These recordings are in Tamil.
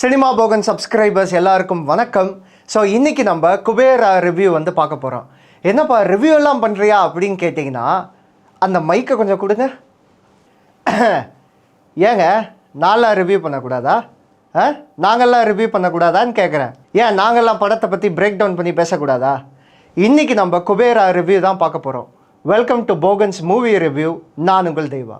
சினிமா போகன் சப்ஸ்கிரைபர்ஸ் எல்லாருக்கும் வணக்கம். ஸோ இன்றைக்கி நம்ம குபேரா ரிவ்யூ வந்து பார்க்க போகிறோம் என்னப்பா ரிவ்யூ எல்லாம் பண்ணுறியா அப்படின்னு கேட்டிங்கன்னா அந்த மைக்கை கொஞ்சம் கொடுங்க. ஏங்க நான்லாம் ரிவ்யூ பண்ணக்கூடாதா? ஆ? நாங்கள்லாம் ரிவ்யூ பண்ணக்கூடாதான்னு கேட்குறேன் ஏன் நாங்கள்லாம் படத்தை பற்றி பிரேக் டவுன் பண்ணி பேசக்கூடாதா? இன்றைக்கி நம்ம குபேரா ரிவ்யூ தான் பார்க்க போகிறோம் வெல்கம் டு போகன்ஸ் மூவி ரிவ்யூ நான் உங்கள் தெய்வா.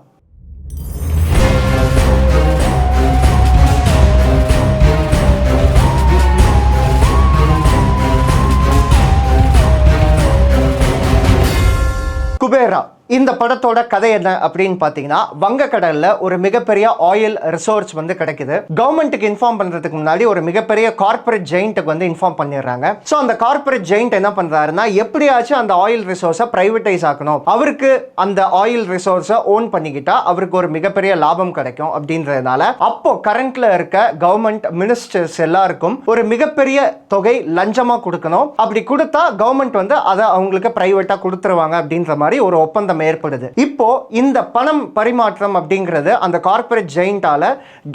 குபேரா இந்த படத்தோட கதை என்ன அப்படின்னு பார்த்தீங்கன்னா வங்கக்கடலில் ஒரு மிகப்பெரிய ஆயில் ரிசோர்ஸ் வந்து கிடைக்குது. கவர்மெண்ட்டுக்கு இன்ஃபார்ம் பண்ணுறதுக்கு முன்னாடி ஒரு மிகப்பெரிய கார்ப்பரேட் ஜெயிண்ட்டுக்கு வந்து இன்ஃபார்ம் பண்ணிடுறாங்க. ஸோ அந்த கார்ப்பரேட் ஜெயிண்ட் என்ன பண்ணுறாருன்னா எப்படியாச்சும் அந்த ஆயில் ரிசோர்ஸை ப்ரைவேட்டைஸ் ஆக்கணும். அவருக்கு அந்த ஆயில் ரிசோர்ஸை ஓன் பண்ணிக்கிட்டா அவருக்கு ஒரு மிகப்பெரிய லாபம் கிடைக்கும் அப்படின்றதுனால அப்போ கரண்ட்ல இருக்க கவர்மெண்ட் மினிஸ்டர்ஸ் எல்லாருக்கும் ஒரு மிகப்பெரிய தொகை லஞ்சமாக கொடுக்கணும். அப்படி கொடுத்தா கவர்மெண்ட் வந்து அதை அவங்களுக்கு ப்ரைவேட்டாக கொடுத்துருவாங்க அப்படின்ற மாதிரி ஒரு ஒப்பந்தம் ஏற்படுது. இப்போ இந்த பணம் பரிமாற்றம் அப்படிங்கிறது அந்த கார்பரேட் ஜெயிண்டால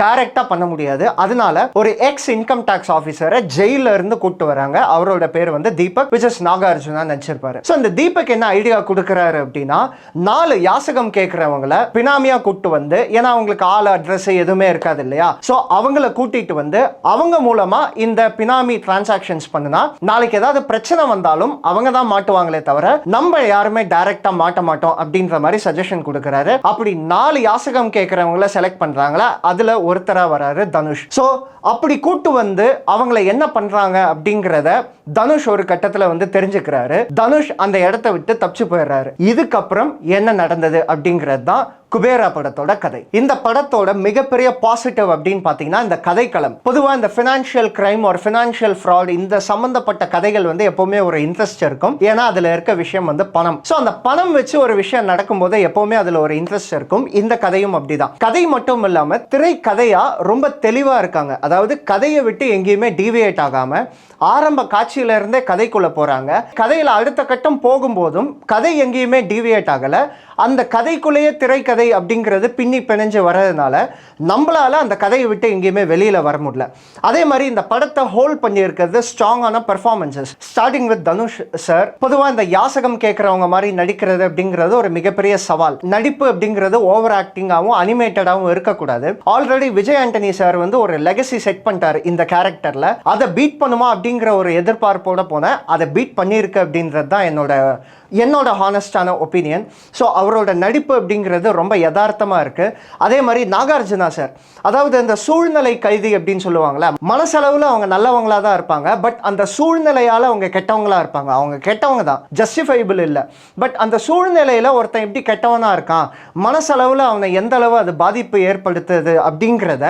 டைரக்டா பண்ண முடியாது. அதனால ஒரு எக்ஸ் இன்கம் டேக்ஸ் ஆஃபீஸரை ஜெயில இருந்து கூட்டு வராங்க. அவரோட பேர் வந்து தீபக் விச் இஸ் நாகார்ஜுனா நடிச்சிருப்பாரு ஸோ இந்த தீபக் என்ன ஐடியா கொடுக்குறாரு அப்படின்னா நாலு யாசகம் கேட்குறவங்கள பினாமியா கூட்டு வந்து ஏன்னா அவங்களுக்கு ஆள் அட்ரஸ் எதுவுமே இருக்காது இல்லையா? ஸோ அவங்கள கூட்டிட்டு வந்து அவங்க மூலமா இந்த பினாமி டிரான்சாக்ஷன்ஸ் பண்ணுனா நாளைக்கு ஏதாவது பிரச்சனை வந்தாலும் அவங்க தான் மாட்டுவாங்களே தவிர நம்ம யாருமே டைரக்டா மாட்ட மாட்டோம். அப்படின்ற மாதிரி சஜஷன் கொடுக்குறாரு. அப்படி நாலு யாசகம் கேட்குறவங்கள செலக்ட் பண்ணுறாங்களா அதில் ஒருத்தராக வராரு தனுஷ். ஸோ அப்படி கூட்டு வந்து அவங்கள என்ன பண்ணுறாங்க அப்படிங்கிறத தனுஷ் ஒரு கட்டத்துல வந்து தெரிஞ்சுக்கிறாரு. தனுஷ் அந்த இடத்த விட்டு தப்பிச்சு போயிடுறாரு. இதுக்கப்புறம் என்ன நடந்தது அப்படிங்கிறது தான் குபேரா படத்தோட கதை. இந்த படத்தோட மிகப்பெரிய பாசிட்டிவ் அப்படின்னு பார்த்தீங்கன்னா இந்த கதைக்களம். பொதுவாக இந்த ஃபினான்ஷியல் கிரைம் ஒரு ஃபினான்ஷியல் ஃப்ராட் இந்த சம்மந்தப்பட்ட கதைகள் வந்து எப்பவுமே ஒரு இன்ட்ரெஸ்ட் இருக்கும். ஏன்னா அதில் இருக்க விஷயம் வந்து பணம். ஸோ அந்த பணம் வச்சு ஒரு விஷயம் நடக்கும்போது எப்பவுமே அதில் ஒரு இன்ட்ரெஸ்ட் இருக்கும். இந்த கதையும் அப்படிதான். கதை மட்டும் இல்லாமல் திரை கதையா ரொம்ப தெளிவாக இருக்காங்க. அதாவது கதையை விட்டு எங்கேயுமே டிவியேட் ஆகாம ஆரம்ப காட்சி இருந்தே கதைக்குள்ள போறாங்க. கதையில அடுத்த கட்டம் போகும்போதும் கதை எங்கேயுமே டீவியேட் ஆகல. அந்த கதைக்குள்ளேயே திரைக்கதை அப்படிங்கிறது பின்னி பிணைஞ்சு வர்றதுனால நம்மளால அந்த கதையை விட்டு எங்கேயுமே வெளியில வர முடியல. அதே மாதிரி இந்த படத்தை ஹோல்ட் பண்ணியிருக்கிறது ஸ்ட்ராங்கான performances starting with Dhanush sir பொதுவாக இந்த யாசகம் கேட்குறவங்க மாதிரி நடிக்கிறது அப்படிங்கிறது ஒரு மிகப்பெரிய சவால். நடிப்பு அப்படிங்கிறது ஓவர் ஆக்டிங்காகவும் அனிமேட்டடாகவும் இருக்கக்கூடாது. ஆல்ரெடி விஜய் ஆண்டனி சார் வந்து ஒரு லெகசி செட் பண்ணிட்டாரு இந்த கேரக்டரில் அதை பீட் பண்ணுமா அப்படிங்கிற ஒரு எதிர்ப்பு எதிர்பார்ப்போட போனேன். அதை பீட் பண்ணியிருக்கு அப்படின்றது தான் என்னோட என்னோட ஹானஸ்டான ஒப்பீனியன் ஸோ அவரோட நடிப்பு அப்படிங்கிறது ரொம்ப யதார்த்தமாக இருக்குது அதே மாதிரி நாகார்ஜுனா சார். அதாவது இந்த சூழ்நிலை கைதி அப்படின்னு சொல்லுவாங்களே மனசளவில் அவங்க நல்லவங்களாக தான் இருப்பாங்க. பட் அந்த சூழ்நிலையால் அவங்க கெட்டவங்களா இருப்பாங்க. அவங்க கெட்டவங்க தான். ஜஸ்டிஃபைபிள் இல்லை. பட் அந்த சூழ்நிலையில் ஒருத்தன் எப்படி கெட்டவனாக இருக்கான். மனசளவில் அவனை எந்த அளவு அது பாதிப்பு ஏற்படுத்துது அப்படிங்கிறத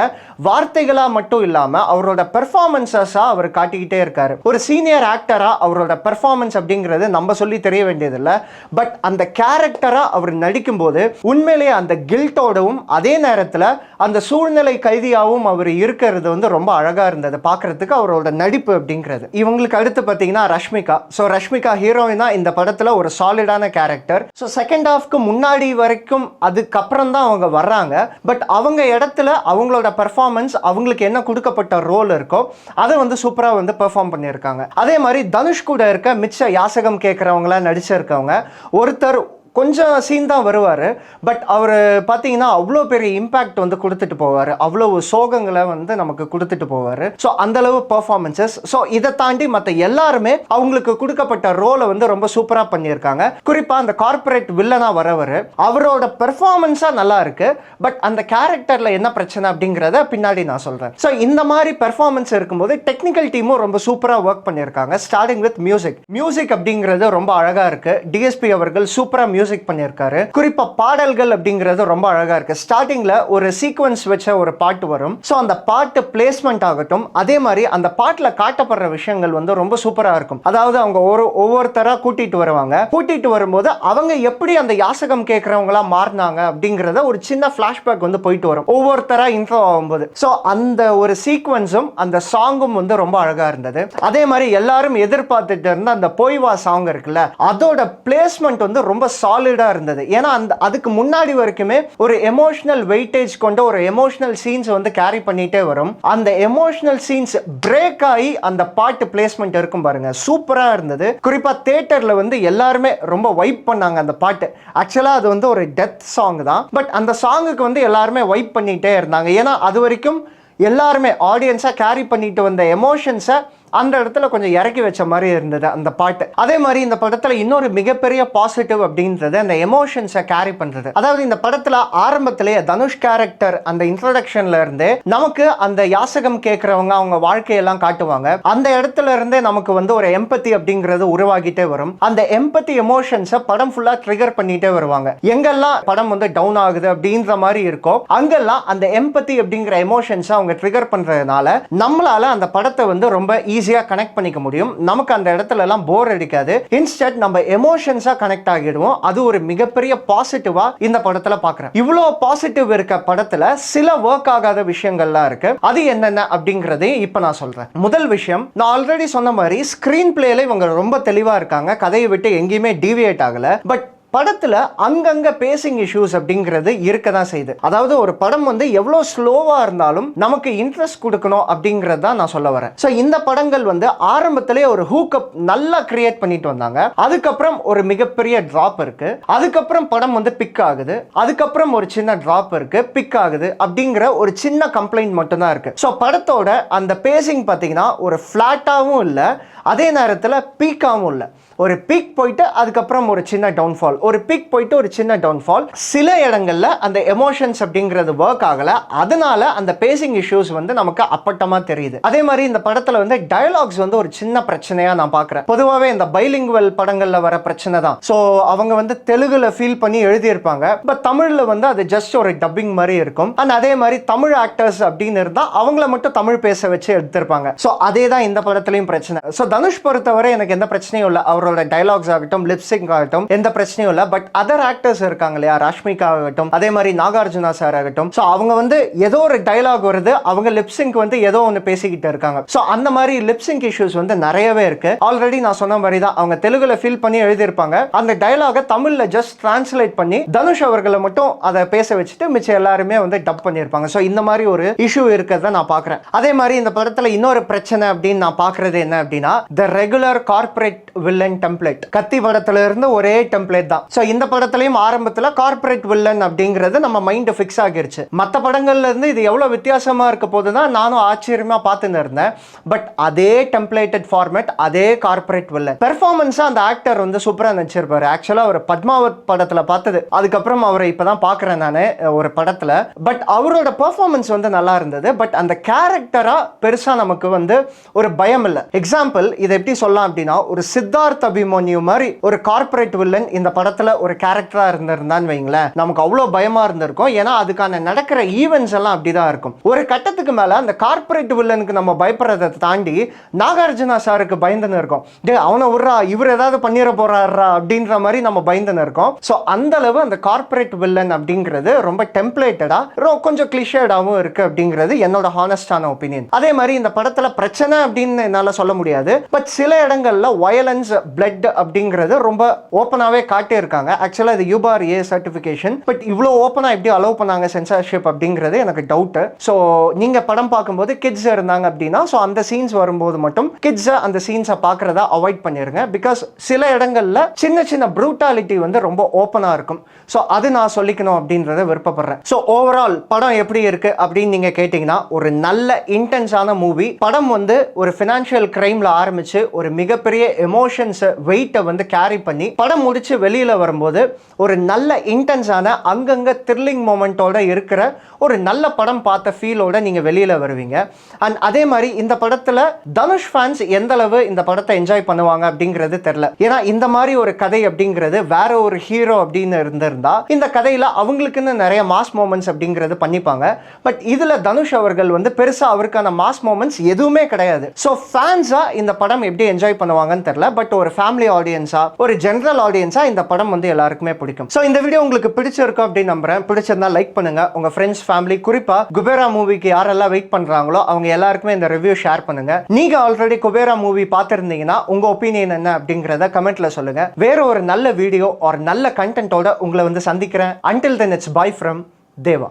வார்த்தைகளாக மட்டும் இல்லாமல் அவரோட பெர்ஃபார்மன்ஸஸாக அவர் காட்டிக்கிட்டே இருக்கார். ஒரு சீனியர் ஆக்டராக அவரோட பெர்ஃபார்மன்ஸ் அப்படிங்கிறது நம்ம சொல்லி தெரிய வேண்டியது வேண்டியதில்லை பட் அந்த கேரக்டராக அவர் நடிக்கும்போது உண்மையிலேயே அந்த கில்ட்டோடவும் அதே நேரத்தில் அந்த சூழ்நிலை கைதியாகவும் அவர் இருக்கிறது வந்து ரொம்ப அழகாக இருந்தது. பார்க்கறதுக்கு அவரோட நடிப்பு அப்படிங்கிறது. இவங்களுக்கு அடுத்து பார்த்தீங்கன்னா ரஷ்மிகா. ஸோ ரஷ்மிகா ஹீரோயினா இந்த படத்தில் ஒரு சாலிடான கேரக்டர் ஸோ செகண்ட் ஹாஃப்க்கு முன்னாடி வரைக்கும் அதுக்கப்புறம் தான் அவங்க வர்றாங்க. பட் அவங்க இடத்துல அவங்களோட பெர்ஃபார்மன்ஸ் அவங்களுக்கு என்ன கொடுக்கப்பட்ட ரோல் இருக்கோ அதை வந்து சூப்பராக வந்து பெர்ஃபார்ம் பண்ணியிருக்காங்க. அதே மாதிரி தனுஷ் கூட இருக்க மிச்ச யாசகம் கேட்குறவங்கள இருக்கவங்க. ஒருத்தர் கொஞ்சம் சீன் தான் வருவார். பட் அவர் பார்த்தீங்கன்னா அவ்வளோ பெரிய இம்பேக்ட் வந்து கொடுத்துட்டு போவார். அவ்வளோ சோகங்களை வந்து நமக்கு கொடுத்துட்டு போவார். ஸோ அந்தளவு பர்ஃபார்மன்சஸ் ஸோ இதை தாண்டி மற்ற எல்லாருமே அவங்களுக்கு கொடுக்கப்பட்ட ரோலை வந்து ரொம்ப சூப்பராக பண்ணியிருக்காங்க. குறிப்பாக அந்த கார்ப்பரேட் வில்லனாக வரவர் அவரோட பெர்ஃபார்மன்ஸாக நல்லா இருக்கு. பட் அந்த கேரக்டரில் என்ன பிரச்சனை அப்படிங்கிறத பின்னாடி நான் சொல்கிறேன் ஸோ இந்த மாதிரி பெர்ஃபார்மன்ஸ் இருக்கும்போது டெக்னிக்கல் டீமும் ரொம்ப சூப்பராக ஒர்க் பண்ணியிருக்காங்க. ஸ்டார்டிங் வித் மியூசிக் மியூசிக் அப்படிங்கிறது ரொம்ப அழகாக இருக்கு. டிஎஸ்பி அவர்கள் சூப்பராக மியூசிக் பண்ணியிருக்காரு. குறிப்பா பாடல்கள் அப்படிங்கிறது ரொம்ப அழகா இருக்கு. ஸ்டார்டிங்ல ஒரு சீக்வன்ஸ் வச்ச ஒரு பாட்டு வரும். ஸோ அந்த பாட்டு பிளேஸ்மெண்ட் ஆகட்டும். அதே மாதிரி அந்த பாட்டுல காட்டப்படுற விஷயங்கள் வந்து ரொம்ப சூப்பரா இருக்கும். அதாவது அவங்க ஒரு ஒவ்வொருத்தரா கூட்டிட்டு வருவாங்க. கூட்டிட்டு வரும்போது அவங்க எப்படி அந்த யாசகம் கேட்குறவங்களா மாறினாங்க அப்படிங்கிறத ஒரு சின்ன ஃப்ளாஷ்பேக் வந்து போயிட்டு வரும். ஒவ்வொருத்தரா இன்ஃபோ ஆகும்போது. ஸோ அந்த ஒரு சீக்வன்ஸும் அந்த சாங்கும் வந்து ரொம்ப அழகா இருந்தது. அதே மாதிரி எல்லாரும் எதிர்பார்த்துட்டு இருந்த அந்த பொய்வா சாங் இருக்குல்ல அதோட பிளேஸ்மெண்ட் வந்து ரொம்ப சாலிட் சாலிடாக இருந்தது. ஏன்னா அந்த அதுக்கு முன்னாடி வரைக்குமே ஒரு எமோஷனல் வெயிட்டேஜ் கொண்ட ஒரு எமோஷனல் சீன்ஸ் வந்து கேரி பண்ணிட்டே வரும். அந்த எமோஷனல் சீன்ஸ் பிரேக் ஆகி அந்த பாட்டு பிளேஸ்மெண்ட் இருக்கும் பாருங்க. சூப்பராக இருந்தது. குறிப்பாக தேட்டரில் வந்து எல்லாருமே ரொம்ப வைப் பண்ணாங்க அந்த பாட்டு ஆக்சுவலாக அது வந்து ஒரு டெத் சாங் தான். பட் அந்த சாங்குக்கு வந்து எல்லாருமே வைப் பண்ணிட்டே இருந்தாங்க. ஏன்னா அது வரைக்கும் எல்லாருமே ஆடியன்ஸாக கேரி பண்ணிட்டு வந்த எமோஷன்ஸை அந்த இடத்துல கொஞ்சம் இறக்கி வச்ச மாதிரி இருந்தது அந்த பாட்டு. அதே மாதிரி இந்த படத்தில் இன்னொரு மிகப்பெரிய பாசிட்டிவ் அப்படின்றது அந்த எமோஷன்ஸை கேரி பண்ணுறது அதாவது இந்த படத்தில் ஆரம்பத்திலேயே தனுஷ் கேரக்டர் அந்த இன்ட்ரோடக்ஷன்ல இருந்தே நமக்கு அந்த யாசகம் கேட்குறவங்க அவங்க வாழ்க்கையெல்லாம் காட்டுவாங்க. அந்த இடத்துல இருந்தே நமக்கு வந்து ஒரு எம்பத்தி அப்படிங்கிறது உருவாகிட்டே வரும். அந்த எம்பத்தி எமோஷன்ஸை படம் ஃபுல்லாக ட்ரிகர் பண்ணிட்டே வருவாங்க. எங்கெல்லாம் படம் வந்து டவுன் ஆகுது அப்படின்ற மாதிரி இருக்கோ அங்கெல்லாம் அந்த எம்பத்தி அப்படிங்கிற எமோஷன்ஸை அவங்க ட்ரிகர் பண்ணுறதுனால நம்மளால அந்த படத்தை வந்து ரொம்ப ஈஸி ஈஸியாக கனெக்ட் பண்ணிக்க முடியும். நமக்கு அந்த இடத்துல எல்லாம் போர் அடிக்காது. இன்ஸ்டன்ட் நம்ம எமோஷன்ஸாக கனெக்ட் ஆகிடுவோம். அது ஒரு மிகப்பெரிய பாசிட்டிவாக இந்த படத்துல பார்க்குறேன் இவ்வளோ பாசிட்டிவ் இருக்க படத்துல சில ஒர்க் ஆகாத விஷயங்கள்லாம் இருக்கு. அது என்னென்ன அப்படிங்கிறதையும் இப்போ நான் சொல்றேன். முதல் விஷயம் நான் ஆல்ரெடி சொன்ன மாதிரி ஸ்க்ரீன் பிளேல இவங்க ரொம்ப தெளிவாக இருக்காங்க. கதையை விட்டு எங்கேயுமே டிவியேட் ஆகல. பட் படத்தில் அங்கங்க பேசிங் இஷ்யூஸ் அப்படிங்கிறது இருக்க தான் செய்யுது. அதாவது ஒரு படம் வந்து எவ்வளோ ஸ்லோவாக இருந்தாலும் நமக்கு இன்ட்ரெஸ்ட் கொடுக்கணும் அப்படிங்கிறது தான் நான் சொல்ல வரேன். ஸோ இந்த படங்கள் வந்து ஆரம்பத்திலே ஒரு ஹூக்கப் நல்லா கிரியேட் பண்ணிட்டு வந்தாங்க. அதுக்கப்புறம் ஒரு மிகப்பெரிய ட்ராப் இருக்கு. அதுக்கப்புறம் படம் வந்து பிக் ஆகுது. அதுக்கப்புறம் ஒரு சின்ன ட்ராப் இருக்கு. பிக் ஆகுது அப்படிங்கிற ஒரு சின்ன கம்ப்ளைண்ட் மட்டும்தான் இருக்கு. ஸோ படத்தோட அந்த பேசிங் பார்த்தீங்கன்னா ஒரு ஃப்ளாட்டாகவும் இல்லை அதே நேரத்தில் பீக்காகவும் இல்லை. ஒரு பிக் போயிட்டு அதுக்கப்புறம் ஒரு சின்ன டவுன்ஃபால் ஒரு பிக் போயிட்டு ஒரு சின்ன டவுன்ஃபால் சில இடங்களில் அந்த எமோஷன்ஸ் அப்படிங்கிறது ஒர்க் ஆகலை. அதனால அந்த பேசிங் இஷ்யூஸ் வந்து நமக்கு அப்பட்டமாக தெரியுது. அதே மாதிரி இந்த படத்தில் வந்து டயலாக்ஸ் வந்து ஒரு சின்ன பிரச்சனையாக நான் பார்க்குறேன். பொதுவாகவே இந்த பைலிங்குவல் படங்களில் வர பிரச்சனை தான். ஸோ அவங்க வந்து தெலுங்குல ஃபீல் பண்ணி எழுதியிருப்பாங்க. பட் தமிழில் வந்து அது ஜஸ்ட் ஒரு டப்பிங் மாதிரி இருக்கும். அண்ட் அதே மாதிரி தமிழ் ஆக்டர்ஸ் அப்படின்னு இருந்தால் அவங்கள மட்டும் தமிழ் பேச வச்சு எடுத்திருப்பாங்க. ஸோ அதே தான் இந்த படத்துலையும் பிரச்சனை. ஸோ தனுஷ் பொறுத்தவரை எனக்கு எந்த பிரச்சனையும் இல்லை. அவர் அவரோட டைலாக்ஸ் ஆகட்டும் லிப்சிங் ஆகட்டும் எந்த பிரச்சனையும் இல்லை. பட் அதர் ஆக்டர்ஸ் இருக்காங்க இல்லையா? ராஷ்மிகா ஆகட்டும் அதே மாதிரி நாகார்ஜுனா சார் ஆகட்டும். ஸோ அவங்க வந்து ஏதோ ஒரு டைலாக் வருது அவங்க லிப்ஸிங்க் வந்து ஏதோ ஒன்று பேசிக்கிட்டு இருக்காங்க. ஸோ அந்த மாதிரி லிப்ஸிங் இஷ்யூஸ் வந்து நிறையவே இருக்கு. ஆல்ரெடி நான் சொன்ன மாதிரி தான் அவங்க தெலுங்குல ஃபீல் பண்ணி எழுதியிருப்பாங்க. அந்த டைலாகை தமிழ்ல ஜஸ்ட் டிரான்ஸ்லேட் பண்ணி தனுஷ் அவர்களை மட்டும் அதை பேச வச்சுட்டு மிச்சம் எல்லாருமே வந்து டப் பண்ணியிருப்பாங்க. ஸோ இந்த மாதிரி ஒரு இஷ்யூ இருக்கிறத நான் பார்க்குறேன் அதே மாதிரி இந்த படத்தில் இன்னொரு பிரச்சனை அப்படின்னு நான் பார்க்குறது என்ன அப்படின்னா the regular corporate villain template Kaththi படத்துல இருந்து ஒரே டெம்ப்ளேட் தான். ஸோ இந்த படத்துலயும் ஆரம்பத்துல கார்ப்பரேட் வில்லன் அப்படிங்கிறது நம்ம மைண்ட் ஃபிக்ஸ் ஆகிருச்சு. மற்ற படங்கள்ல இருந்து இது எவ்வளவு வித்தியாசமா இருக்க போதுன்னா நானும் ஆச்சரியமா பார்த்துன்னு இருந்தேன். பட் அதே டெம்ப்ளேட்டட் ஃபார்மேட் அதே கார்ப்பரேட் வில்லன் பெர்ஃபார்மன்ஸா அந்த ஆக்டர் வந்து சூப்பரா நடிச்சிருப்பாரு. ஆக்சுவலா அவர் பத்மாவத் படத்துல பார்த்தது. அதுக்கப்புறம் அவரை இப்பதான் பாக்குறேன் நான் ஒரு படத்துல. பட் அவரோட பெர்ஃபார்மன்ஸ் வந்து நல்லா இருந்தது. பட் அந்த கேரக்டரா பெருசா நமக்கு வந்து ஒரு பயம் இல்லை. எக்ஸாம்பிள் இதை எப்படி சொல்லலாம் அப்படின்னா ஒரு சித்தார்த் அபிமன்யு மாதிரி ஒரு கார்ப்பரேட் வில்லன் இந்த படத்துல ஒரு கேரக்டரா இருந்திருந்தான்னு வைங்களேன். நமக்கு அவ்வளோ பயமா இருந்திருக்கும். ஏன்னா அதுக்கான நடக்கிற ஈவெண்ட்ஸ் எல்லாம் அப்படிதான் இருக்கும். ஒரு கட்டத்துக்கு மேல அந்த கார்ப்பரேட் வில்லனுக்கு நம்ம பயப்படுறதை தாண்டி நாகார்ஜுனா சாருக்கு பயந்துன்னு இருக்கோம். டே அவனை விட்றா இவர் ஏதாவது பண்ணிட போறாரா அப்படின்ற மாதிரி நம்ம பயந்துன்னு இருக்கோம். ஸோ அந்த அளவு அந்த கார்ப்பரேட் வில்லன் அப்படிங்கிறது ரொம்ப டெம்ப்ளேட்டடா கொஞ்சம் கிளிஷேடாகவும் இருக்கு அப்படிங்கிறது என்னோட ஹானஸ்டான ஒப்பீனியன் அதே மாதிரி இந்த படத்துல பிரச்சனை அப்படின்னு என்னால் சொல்ல முடியாது. பட் சில இடங்கள்ல வயலன்ஸ் பிளட் அப்படிங்கிறது ரொம்ப ஓப்பனாகவே காட்டியிருக்காங்க. ஆக்சுவலாக இது யூபார் ஏ சர்டிஃபிகேஷன் பட் இவ்வளோ ஓப்பனாக எப்படி அலோவ் பண்ணாங்க சென்சார்ஷிப் அப்படிங்கிறது எனக்கு டவுட்டு ஸோ நீங்கள் படம் பார்க்கும்போது கிட்ஸ் இருந்தாங்க அப்படின்னா ஸோ அந்த சீன்ஸ் வரும்போது மட்டும் கிட்ஸை அந்த சீன்ஸை பார்க்குறத அவாய்ட் பண்ணிடுங்க பிகாஸ் சில இடங்களில் சின்ன சின்ன ப்ரூட்டாலிட்டி வந்து ரொம்ப ஓப்பனாக இருக்கும். ஸோ அது நான் சொல்லிக்கணும் அப்படின்றத விருப்பப்படுறேன். ஸோ ஓவரால் படம் எப்படி இருக்குது அப்படின்னு நீங்கள் கேட்டிங்கன்னா ஒரு நல்ல இன்டென்ஸான மூவி படம் வந்து ஒரு ஃபினான்ஷியல் கிரைமில் ஆரம்பித்து ஒரு மிகப்பெரிய எமோஷன்ஸ் வெயிட்டை வந்து கேரி பண்ணி படம் முடிச்சு வெளியில் வரும்போது ஒரு நல்ல இன்டென்ஸான அங்கங்கே த்ரில்லிங் மூமெண்ட்டோட இருக்கிற ஒரு நல்ல படம் பார்த்த ஃபீலோட நீங்கள் வெளியில் வருவீங்க. அண்ட் அதே மாதிரி இந்த படத்தில் தனுஷ் ஃபேன்ஸ் எந்தளவு இந்த படத்தை என்ஜாய் பண்ணுவாங்க அப்படிங்கிறது தெரில ஏன்னா இந்த மாதிரி ஒரு கதை அப்படிங்கிறது வேற ஒரு ஹீரோ அப்படின்னு இருந்திருந்தா இந்த கதையில் அவங்களுக்குன்னு நிறைய மாஸ் மூமெண்ட்ஸ் அப்படிங்கிறது பண்ணிப்பாங்க. பட் இதில் தனுஷ் அவர்கள் வந்து பெருசாக அவருக்கான மாஸ் மூமெண்ட்ஸ் எதுவுமே கிடையாது. ஸோ ஃபேன்ஸாக இந்த படம் எப்படி என்ஜாய் பண்ணுவாங்கன்னு தெரில பட் ஒரு ஃபேமிலி ஆடியன்ஸாக ஒரு ஜென்ரல் ஆடியன்ஸாக இந்த படம் வந்து எல்லாருக்குமே பிடிக்கும். ஸோ இந்த வீடியோ உங்களுக்கு பிடிச்சிருக்கும் அப்படின்னு நம்புறேன். பிடிச்சிருந்தா லைக் பண்ணுங்க. உங்க ஃப்ரெண்ட்ஸ் ஃபேமிலி குறிப்பா குபேரா மூவிக்கு யாரெல்லாம் வெயிட் பண்றாங்களோ அவங்க எல்லாருக்குமே இந்த ரிவ்யூ ஷேர் பண்ணுங்க. நீங்க ஆல்ரெடி குபேரா மூவி பார்த்துருந்தீங்கன்னா உங்க ஒப்பீனியன் என்ன அப்படிங்கிறத கமெண்ட்ல சொல்லுங்க. வேற ஒரு நல்ல வீடியோ ஒரு நல்ல கண்டென்ட்டோட உங்களை வந்து சந்திக்கிறேன். Until then it's bye from Deva